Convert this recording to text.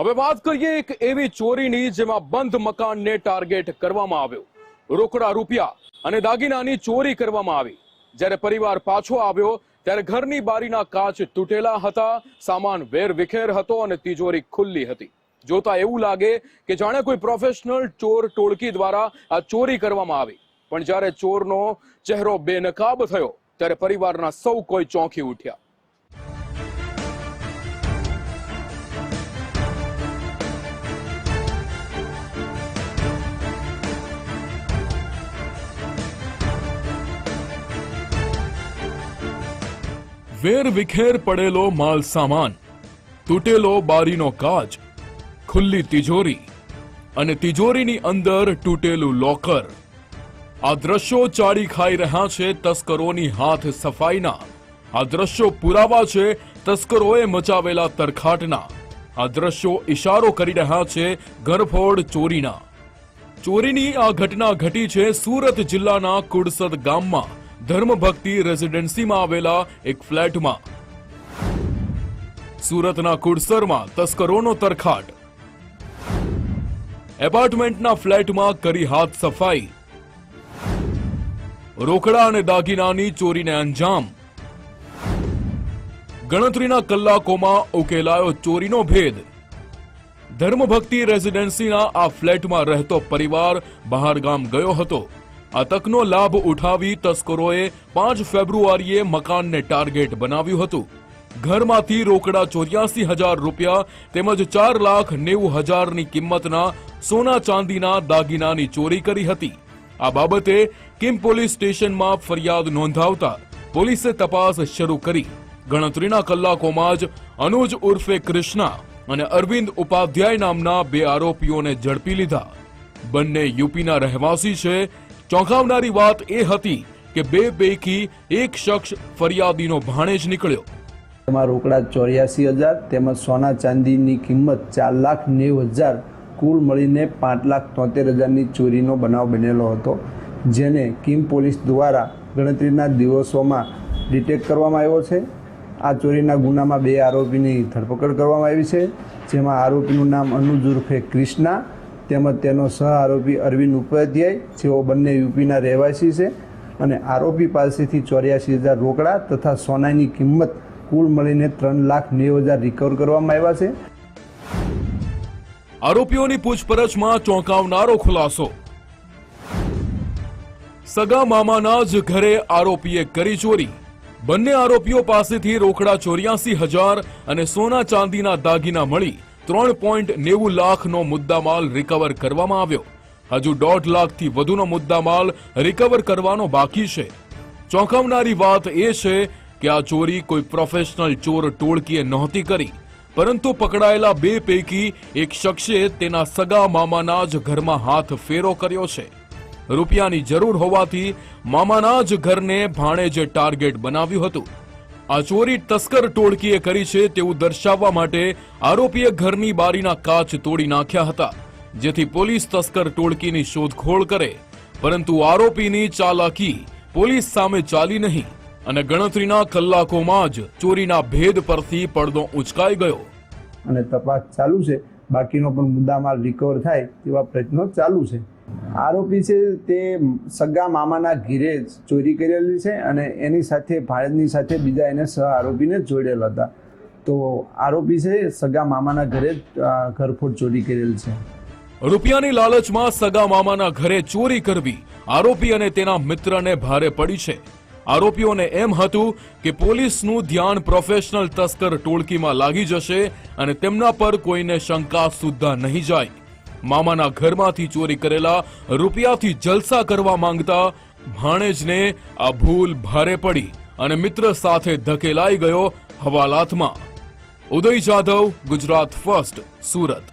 હવે વાત કરીએ એક એવી ચોરીની જેમાં બંધ મકાનને ટાર્ગેટ કરવામાં આવ્યો. રોકડા રૂપિયા અને દાગીનાની ચોરી કરવામાં આવી. જ્યારે પરિવાર પાછો આવ્યો, ત્યારે ઘરની બારીના કાચ તૂટેલા હતા, સામાન વેર વિખેર હતો અને તિજોરી ખુલ્લી હતી. જોતા એવું લાગે કે જાણે કોઈ પ્રોફેશનલ ચોર ટોળકી દ્વારા આ ચોરી કરવામાં આવી. પણ જ્યારે ચોરનો ચહેરો બેનકાબ થયો, ત્યારે પરિવારના સૌ કોઈ ચોંકી ઉઠ્યા. વેર વિખેર પડેલો માલ સામાન, તૂટેલો બારીનો કાચ, ખુલ્લી તિજોરી અને તિજોરીની અંદર તૂટેલું લોકર. આ દ્રશ્યો ચાડી ખાઈ રહ્યા છે તસ્કરોની હાથ સફાઈના. આ દ્રશ્યો પુરાવા છે તસ્કરોએ મચાવેલા તરખાટના. આ દ્રશ્યો ઇશારો કરી રહ્યા છે ગરફોડ ચોરીના. ચોરીની આ ઘટના ઘટી છે સુરત જિલ્લાના કુડસદ ગામમાં. ધર્મભક્તિ રેસિડેન્સીમાં આવેલા એક ફ્લેટમાં. સુરતના કુડસરમાં તસ્કરોનો તરખાટ. એપાર્ટમેન્ટના ફ્લેટમાં કરી હાથ સફાઈ. રોકડા અને દાગીનાની ચોરીને અંજામ. ગણતરીના કલાકોમાં ઉકેલાયો ચોરીનો ભેદ. ધર્મભક્તિ રેસિડેન્સીના આ ફ્લેટમાં રહેતો પરિવાર બહારગામ ગયો હતો. આ લાભ ઉઠાવી તસ્કરોએ પાંચ ફેબ્રુઆરીએ મકાનને ટાર્ગેટ બનાવ્યું હતું. ઘરમાંથી રોકડા ચોર્યાસી હજાર રૂપિયા તેમજ ચાર લાખ નેવું હજારની કિંમતના સોના ચાંદીના દાગીનાની ચોરી કરી હતી. આ બાબતે કિમ પોલીસ સ્ટેશનમાં ફરિયાદ નોંધાવતા પોલીસે તપાસ શરૂ કરી. ગણતરીના કલાકોમાં જ અનુજ ઉર્ફે કૃષ્ણા અને અરવિંદ ઉપાધ્યાય નામના બે આરોપીઓને ઝડપી લીધા. બંને યુપીના રહેવાસી છે ચોંકાવનારી વાત એ હતી કે બે પૈકી એક શખ્સ ફરિયાદીનો ભાણેજ નીકળ્યો. તેમાં રોકડા ચોર્યાસી હજાર, તેમજ સોના ચાંદીની કિંમત ચાર લાખ નેવું હજાર, કુલ મળીને પાંચ લાખ તોતેર હજારની ચોરીનો બનાવ બનેલો હતો, જેને કિમ પોલીસ દ્વારા ગણતરીના દિવસોમાં ડિટેક્ટ કરવામાં આવ્યો છે. આ ચોરીના ગુનામાં બે આરોપીની ધરપકડ કરવામાં આવી છે, જેમાં આરોપીનું નામ અનુજ ઉર્ફે ક્રિષ્ના તેમજ તેનો સહ આરોપી અરવિંદ ઉપાધ્યાય, જેઓ બંને યુપીના રહેવાસી છે અને આરોપી પાસેથી ચોર્યાસી હજાર રોકડા તથા સોનાની કિંમત કુલ મળીને ત્રણ લાખ નેવું હજાર રિકવર કરવામાં આવ્યા છે. આરોપીઓની પૂછપરછમાં ચોંકાવનારો ખુલાસો. સગા મામાના જ ઘરે આરોપીએ કરી ચોરી. બંને આરોપીઓ પાસેથી રોકડા ચોર્યાસી હજાર અને સોના ચાંદીના દાગીના મળી. ત્રણ પોઈન્ટ નેવું લાખનો મુદ્દામાલ રિકવર કરવામાં આવ્યો. હજુ દોઢ લાખથી વધુનો મુદ્દામાલ રિકવર કરવાનો બાકી છે. ચોંકાવનારી વાત એ છે કે આ ચોરી કોઈ પ્રોફેશનલ ચોર ટોળકીએ નહોતી કરી. પરંતુ પકડાયેલા બે પૈકી એક શખ્સે તેના સગા મામાના જ ઘરમાં હાથ ફેરો કર્યો છે. રૂપિયાની જરૂર હોવાથી મામાના જ ઘરને ભાણેજે ટાર્ગેટ બનાવ્યું હતું. આ ચોરી તસ્કર ટોળકીએ કરી છે તેવું દર્શાવવા માટે આરોપીએ ઘરની બારીના કાચ તોડી નાખ્યા હતા, જેથી પોલીસ તસ્કર ટોળકીની શોધખોળ કરે. પરંતુ આરોપીની ચાલાકી પોલીસ સામે ચાલી નહીં અને ગણતરીના કલાકોમાં જ ચોરીના ભેદ પરથી પડદો ઉંચકાઈ ગયો. અને તપાસ ચાલુ છે. બાકીનો પણ મુદ્દામાલ રિકવર થાય તેવા પ્રયત્નો ચાલુ છે. આરોપી છે તે સગા મામાના ઘીરે ચોરી કરેલી છે અને એની સાથે ભાડની સાથે બીજા એને સહ આરોપીને જોડેલ હતા. તો આરોપી છે સગા મામાના ઘરે ઘરફોડ ચોરી કરેલ છે. રૂપિયાની લાલચમાં સગા મામાના ઘરે ચોરી કરવી આરોપી અને તેના મિત્રને ભારે પડી છે. આરોપીઓને એમ હતું કે પોલીસનું ધ્યાન પ્રોફેશનલ તસ્કર ટોળકીમાં લાગી જશે અને તેમના પર કોઈને શંકા સુદ્ધા નહીં જાય. મામાના ઘરમાંથી ચોરી કરેલા રૂપિયાથી જલસા કરવા માંગતા ભાણેજને આ ભૂલ ભારે પડી અને મિત્ર સાથે ધકેલાઈ ગયો હવાલાતમાં. ઉદય જાધવ, ગુજરાત ફર્સ્ટ, સુરત.